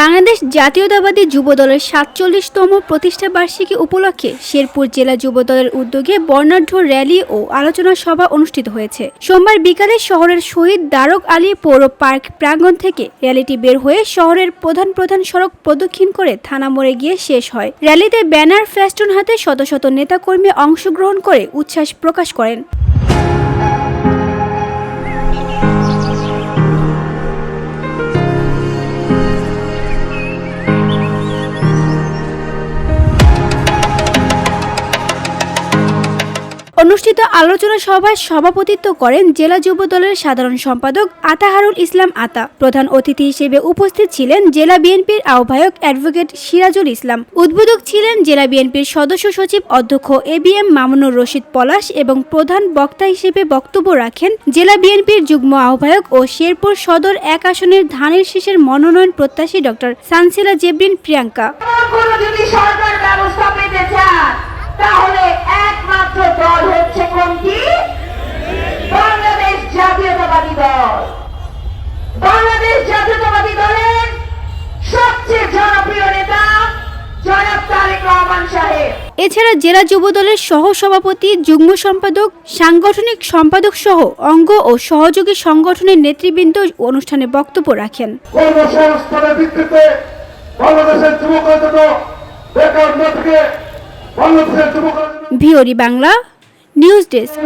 বাংলাদেশ জাতীয়তাবাদী যুবদলের সাতচল্লিশতম প্রতিষ্ঠা বার্ষিকী উপলক্ষে শেরপুর জেলা যুবদলের উদ্যোগে বর্ণাঢ্য র্যালি ও আলোচনা সভা অনুষ্ঠিত হয়েছে। সোমবার বিকালে শহরের শহীদ দ্বারক আলী পৌর পার্ক প্রাঙ্গণ থেকে র্যালিটি বের হয়ে শহরের প্রধান প্রধান সড়ক প্রদক্ষিণ করে থানা মোড়ে গিয়ে শেষ হয়। র্যালিতে ব্যানার ফেস্টুন হাতে শত শত নেতাকর্মী অংশগ্রহণ করে উচ্ছ্বাস প্রকাশ করেন। অনুষ্ঠিত আলোচনা সভায় সভাপতিত্ব করেন জেলা যুব দলের সাধারণ সম্পাদক আতাহারুল ইসলাম আতা। প্রধান অতিথি হিসেবে উপস্থিত ছিলেন জেলা বিএনপির আহ্বায়ক অ্যাডভোকেট সিরাজুল ইসলাম। উদ্বোধক ছিলেন জেলা বিএনপির সদস্য সচিব অধ্যক্ষ A B M Mamunur Rashid Palash এবং প্রধান বক্তা হিসেবে বক্তব্য রাখেন জেলা বিএনপির যুগ্ম আহ্বায়ক ও শেরপুর সদর এক আসনের ধানের শীষের মনোনয়ন প্রত্যাশী ডক্টর সানসিলা জেবরিন প্রিয়াঙ্কা। এছাড়া জেলা যুবদলের সহ সভাপতি যুগ্ম সম্পাদক সাংগঠনিক সম্পাদক সহ অঙ্গ ও সহযোগী সংগঠনের নেতৃবৃন্দ অনুষ্ঠানে বক্তব্য রাখেন কর্মসংস্থানের ভিত্তিতে বাংলাদেশের যুবকরা যেন বেকার না থেকে বাংলাদেশের যুবকরা ভিওরি বাংলা নিউজ ডেস্ক.